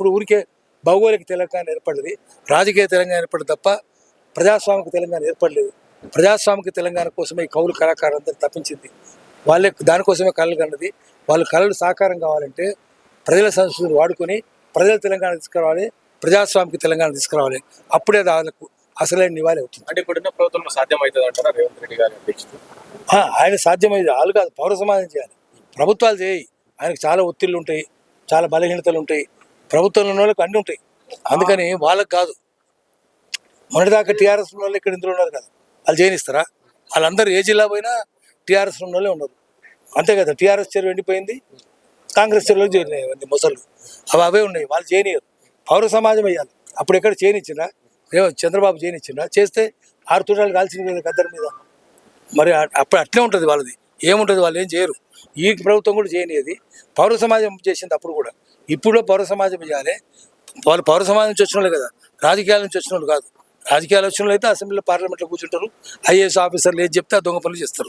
ఇప్పుడు ఊరికే భౌగోళిక తెలంగాణ ఏర్పడింది రాజకీయ తెలంగాణ ఏర్పడింది తప్ప ప్రజాస్వామిక తెలంగాణ ఏర్పడలేదు. ప్రజాస్వామిక తెలంగాణ కోసమే ఈ కౌలు కళాకారులందరూ తప్పించింది. వాళ్ళే దానికోసమే కళలు కన్నది. వాళ్ళ కళలు సాకారం కావాలంటే ప్రజల సంస్కృతిని వాడుకొని ప్రజల తెలంగాణ తీసుకురావాలి ప్రజాస్వామిక తెలంగాణ తీసుకురావాలి. అప్పుడే వాళ్ళకు అసలైన నివాళి అవుతుంది. అంటే ఇప్పుడున్న ప్రభుత్వంలో సాధ్యమవుతుంది అంటారా? రేవంత్ రెడ్డి గారి ఆయన సాధ్యమైంది. వాళ్ళు కాదు పౌర సమాజం చేయాలి. ప్రభుత్వాలు చేయి. ఆయనకు చాలా ఒత్తిళ్ళు ఉంటాయి చాలా బలహీనతలు ఉంటాయి. ప్రభుత్వంలో ఉన్న వాళ్ళకి అన్నీ ఉంటాయి. అందుకని వాళ్ళకి కాదు. మొన్నటిదాకా టీఆర్ఎస్ వాళ్ళు ఇక్కడ ఇందులో ఉన్నారు కదా. వాళ్ళు చేయనిస్తారా వాళ్ళందరూ ఏ జిల్లా పోయినా టీఆర్ఎస్ ఉన్న వాళ్ళే ఉన్నారు. అంతే కదా టీఆర్ఎస్ చెరువు ఎండిపోయింది కాంగ్రెస్ చెరువులో చేరినాయి మొసళ్ళు. అవి అవే ఉన్నాయి వాళ్ళు చేయనియరు పౌర సమాజం వేయాలి. అప్పుడు ఎక్కడ చేయనిచ్చిందా ఏమో చంద్రబాబు చేయనిచ్చిందా చేస్తే ఆరు తూటాలు కాల్చిన మీద గద్దరి మీద. మరి అప్పుడు అట్లే ఉంటుంది వాళ్ళది. ఏముంటుంది వాళ్ళు ఏం చేయరు. ఈ ప్రభుత్వం కూడా చేయనిది. పౌర సమాజం చేసింది అప్పుడు కూడా. ఇప్పుడు పౌర సమాజం చేయాలి. వాళ్ళు పౌర సమాజం నుంచి వచ్చిన వాళ్ళు కదా. రాజకీయాల నుంచి వచ్చిన వాళ్ళు కాదు. రాజకీయాలు వచ్చిన వాళ్ళు అయితే అసెంబ్లీలో పార్లమెంట్లో కూర్చుంటారు. ఐఏఎస్ ఆఫీసర్లు ఏది చెప్తే ఆ దొంగ పనులు చేస్తారు.